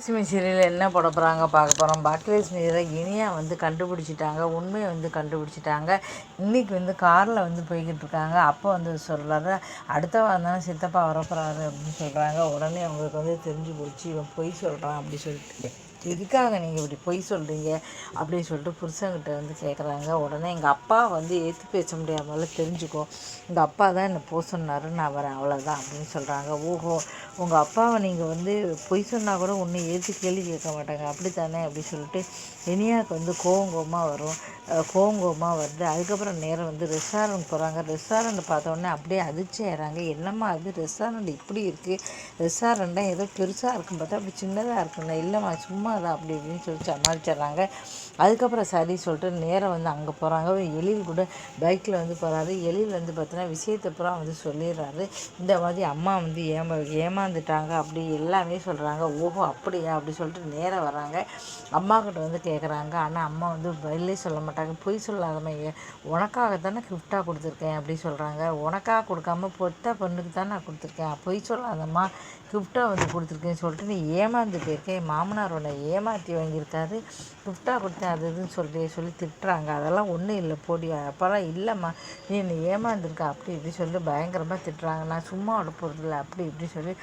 Lakshmi serial என்ன போட போகிறாங்க பார்க்க போகிறோம் பாக்கியலட்சுமி இனியாக வந்து கண்டுபிடிச்சிட்டாங்க. உண்மையை வந்து கண்டுபிடிச்சிட்டாங்க. இன்றைக்கி வந்து காரில் வந்து போய்கிட்டு இருக்காங்க. அப்போ வந்து சொல்கிறாரு அடுத்த வாரம் சித்தப்பா வரப்போகிறாரு அப்படின்னு சொல்கிறாங்க உடனே அவங்களுக்கு வந்து தெரிஞ்சு போச்சு இவன் பொய் சொல்கிறான் அப்படி சொல்லிட்டு. எதுக்காக நீங்கள் இப்படி பொய் சொல்கிறீங்க அப்படின்னு சொல்லிட்டு புருஷங்கிட்ட வந்து கேட்குறாங்க உடனே எங்கள் அப்பா வந்து ஏற்று பேச முடியாமல் தெரிஞ்சுக்கோ. எங்கள் அப்பா தான் என்னை போ சொன்னார் நான் வரேன் அவ்வளோதான் அப்படின்னு சொல்கிறாங்க ஓஹோ உங்கள் அப்பாவை நீங்கள் வந்து பொய் சொன்னால் கூட ஒன்று ஏற்று கேள்வி கேட்க மாட்டாங்க. அப்படி தானே அப்படி சொல்லிட்டு இனியாவுக்கு வந்து கோவங்கோமாக வரும். கோவங்கோமாக வருது. அதுக்கப்புறம் நேரம் வந்து ரெஸ்டாரண்ட் போகிறாங்க ரெஸ்டாரண்ட் பார்த்தோன்னே அப்படியே அதிர்ச்சி ஆகிறாங்க என்னம்மா அது ரெஸ்டாரண்ட் இப்படி இருக்குது ரெஸ்டாரண்ட்டாக ஏதோ பெருசாக இருக்கும் பார்த்தா அப்படி சின்னதாக இருக்குண்ணா இல்லைம்மா சும்மா தான் அப்படி இப்படின்னு சொல்லி சமாளிச்சிட்றாங்க. அதுக்கப்புறம் சரி சொல்லிட்டு நேராக வந்து அங்கே போகிறாங்க எழில் கூட பைக்கில் வந்து போகிறாரு எழில் வந்து பார்த்தீங்கன்னா விஷயத்தை பூரா வந்து சொல்லிடுறாரு. இந்த மாதிரி அம்மா வந்து ஏமா ஏமாந்துட்டாங்க அப்படி எல்லாமே சொல்கிறாங்க ஓஹோ அப்படி அப்படியா அப்படி சொல்லிட்டு நேராக வராங்க. அம்மா கிட்ட வந்து கேட்குறாங்க ஆனால் அம்மா வந்து பதிலே சொல்ல மாட்டாங்க. பொய் சொல்லாதம்மா. உனக்காக தானே கிஃப்டாக கொடுத்துருக்கேன். அப்படி சொல்கிறாங்க உனக்காக கொடுக்காம பொத்த பொண்ணுக்கு தான் நான் கொடுத்துருக்கேன். பொய் சொல்லாதம்மா. கிஃப்டாக வந்து கொடுத்துருக்கேன்னு சொல்லிட்டு நீ ஏமாந்து போயிருக்கேன் மாமனாரோட ஏமாற்றி வாங்கியிருக்காரு. கிஃப்டாக கொடுத்தேன் அது இதுன்னு சொல்லி சொல்லி திட்டுறாங்க. அதெல்லாம் ஒன்றும் இல்லை. போடி அப்போல்லாம் இல்லைம்மா. நீ என்னை ஏமாந்துருக்க. அப்படி இப்படி சொல்லி பயங்கரமாக திட்டுறாங்க. நான் சும்மா விட போகிறதில்ல அப்படி இப்படி சொல்லி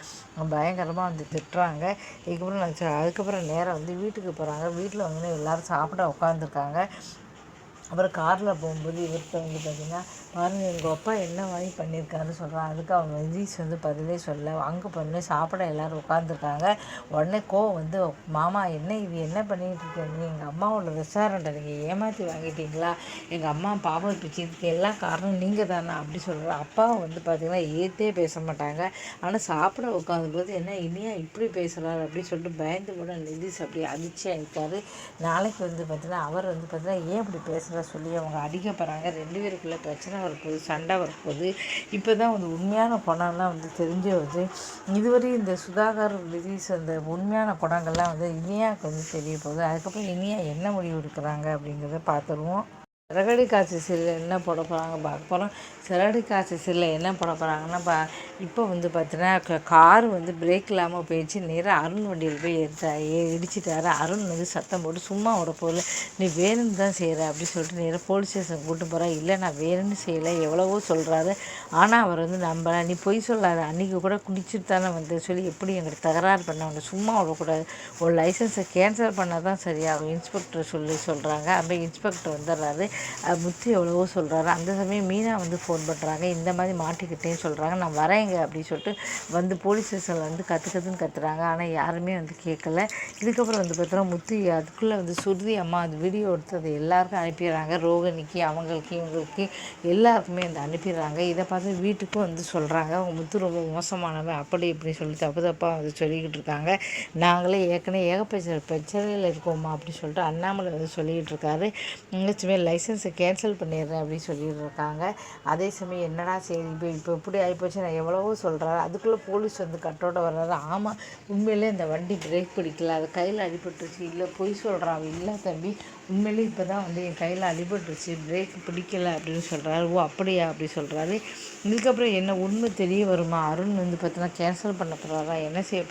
பயங்கரமாக வந்து திட்டுறாங்க. இதுக்கப்புறம் நான் அதுக்கப்புறம் நேராக வந்து வீட்டுக்கு போகிறாங்க வீட்டில் வந்து எல்லோரும் சாப்பிட உட்காந்துருக்காங்க அப்புறம் காரில் போகும்போது இவர்கிட்ட வந்து பார்த்திங்கன்னா பாருங்க எங்கள் அப்பா என்ன வாங்கி பண்ணியிருக்காருன்னு சொல்கிறான் அதுக்கு அவங்க விஜீஸ் வந்து பதிலே சொல்ல அங்கே பண்ணு சாப்பிட எல்லோரும் உட்காந்துருக்காங்க உடனே கோ வந்து மாமா என்ன இது? என்ன பண்ணிகிட்டு இருக்கீங்க எங்கள் அம்மாவோட ரெஸ்டாரண்ட்டை நீங்கள் ஏமாற்றி வாங்கிட்டீங்களா? எங்கள் அம்மா பாவம் பிச்சுக்கு எல்லா காரணம் நீங்கள் தானே? அப்படி சொல்கிற அப்பாவும் வந்து பார்த்திங்கன்னா ஏற்றே பேச மாட்டாங்க. ஆனால் சாப்பிட உட்காந்தும்போது என்ன இனியா இப்படி பேசுகிறாரு அப்படின்னு சொல்லிட்டு பயந்து கூட நிதிஷ் அப்படி அதிர்ச்சி ஆகிட்டார் நாளைக்கு வந்து பார்த்திங்கன்னா அவர் வந்து பார்த்திங்கன்னா ஏன் இப்படி பேசுகிறார் அதை சொல்லி அவங்க அடிக்க போகிறாங்க ரெண்டு பேருக்குள்ளே பிரச்சனை வரப்போகுது சண்டை வரப்போகுது. இப்போ தான் வந்து உண்மையான பணம்லாம் வந்து தெரிஞ்சு வருது. இதுவரை இந்த சுதாகர் ரிலீஸ் அந்த உண்மையான படங்கள்லாம் வந்து இனியாவுக்கு வந்து தெரிய போகுது. அதுக்கப்புறம் இனியா என்ன முடிவு எடுக்கிறாங்க அப்படிங்கிறத பார்த்துருவோம். சிறகடி காட்சி சீரியல் என்ன போட போகிறாங்க பார்க்க போகிறோம் சிறகடி காட்சி சீரியல் என்ன போட போகிறாங்கன்னா பா இப்போ வந்து பார்த்தீங்கன்னா கார் வந்து பிரேக் இல்லாமல் போயிடுச்சு. நேராக அருண் வண்டியில் போய் எடுத்தா இடிச்சிட்டாரு. அருண் வந்து சத்தம் போட்டு சும்மா விட போகல. நீ வேணும்னு தான் செய்கிற அப்படின்னு சொல்லிட்டு நேராக போலீஸ் ஸ்டேஷன் கூட்டு போகிறா இல்லை நான் வேணும்னு செய்யலை. எவ்வளவோ சொல்கிறாரு ஆனால் அவர் வந்து நம்பலை நீ பொய் சொல்லாத. அன்றைக்கி கூட குடிச்சிட்டு தானே வந்து. சொல்லி எப்படி எங்களுக்கு தகராறு பண்ண சும்மா விடக்கூடாது. ஒரு லைசன்ஸை கேன்சல் பண்ணால் தான் சரியாகும். இன்ஸ்பெக்டர் சொல்லி சொல்கிறாங்க அப்போ இன்ஸ்பெக்டர் வந்துடுறாரு. முத்து எவ்வளவோ சொல்கிறாரு அந்த சமயம் மீனா வந்து ஃபோன் பண்ணுறாங்க இந்த மாதிரி மாட்டிக்கிட்டேன்னு சொல்கிறாங்க நான் வரேங்க அப்படின்னு சொல்லிட்டு வந்து போலீஸ் ஸ்டேஷனில் வந்து கற்று கற்றுன்னு கத்துறாங்க. ஆனால் யாருமே வந்து கேட்கல இதுக்கப்புறம் வந்து பார்த்தோன்னா முத்து அதுக்குள்ளே வந்து சுருதி அம்மா அது வீடியோ எடுத்து அதை எல்லாருக்கும் அனுப்பிடுறாங்க. ரோகிணிக்கு அவங்களுக்கு இவங்களுக்கு எல்லாருக்குமே வந்து அனுப்பிடுறாங்க. இதை பார்த்து வீட்டுக்கும் வந்து சொல்கிறாங்க அவங்க முத்து ரொம்ப மோசமானவன் அப்படி இப்படி சொல்லி தப்பு தப்பாக வந்து சொல்லிக்கிட்டு இருக்காங்க. நாங்களே ஏற்கனவே ஏகப்பட்ட பிரச்சனையில் இருக்கோம்மா அப்படின்னு சொல்லிட்டு அண்ணாமலை வந்து சொல்லிக்கிட்டு இருக்காரு. லட்சுமி லைசன்ஸ் லைசன்ஸை கேன்சல் பண்ணிடுறேன் அப்படின்னு சொல்லிட்டு இருக்காங்க. அதே சமயம் என்னடா சரி இப்போ இப்போ இப்படி ஆகிப்போச்சு நான் எவ்வளவோ சொல்கிறேன் அதுக்குள்ளே போலீஸ் வந்து கட்டோட வர்றாரு. ஆமாம் உண்மையிலே இந்த வண்டி பிரேக் பிடிக்கல. அது கையில் அடிபட்டுருச்சு. இல்லை பொய் சொல்கிறான் இல்லை தம்பி. உண்மையிலே இப்போ தான் வந்து என் கையில் அடிபட்டுருச்சு. பிரேக் பிடிக்கல அப்படின்னு சொல்கிறாரு ஓ அப்படியா? அப்படி சொல்கிறாரு இதுக்கப்புறம் என்ன உண்மை தெரிய வருமா? அருண் வந்து பார்த்தீங்கன்னா கேன்சல் பண்ண போகிறாரா என்ன செய்ய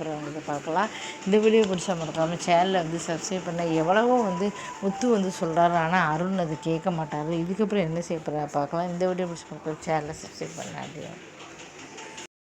பார்க்கலாம். இந்த வீடியோ பிடிச்சா மறக்காமல் சேனலில் வந்து சப்ஸ்கிரைப் பண்ண எவ்வளவோ வந்து முத்து வந்து சொல்கிறாரு ஆனால் அருண் அது கேட்க மாட்டார். இதுக்கப்புறம் என்ன செய்ய போகிறா பார்க்கலாம். இந்த வீடியோ பிடிச்சி பார்க்கலாம் சேனலை சப்ஸ்கிரைப் பண்ணாது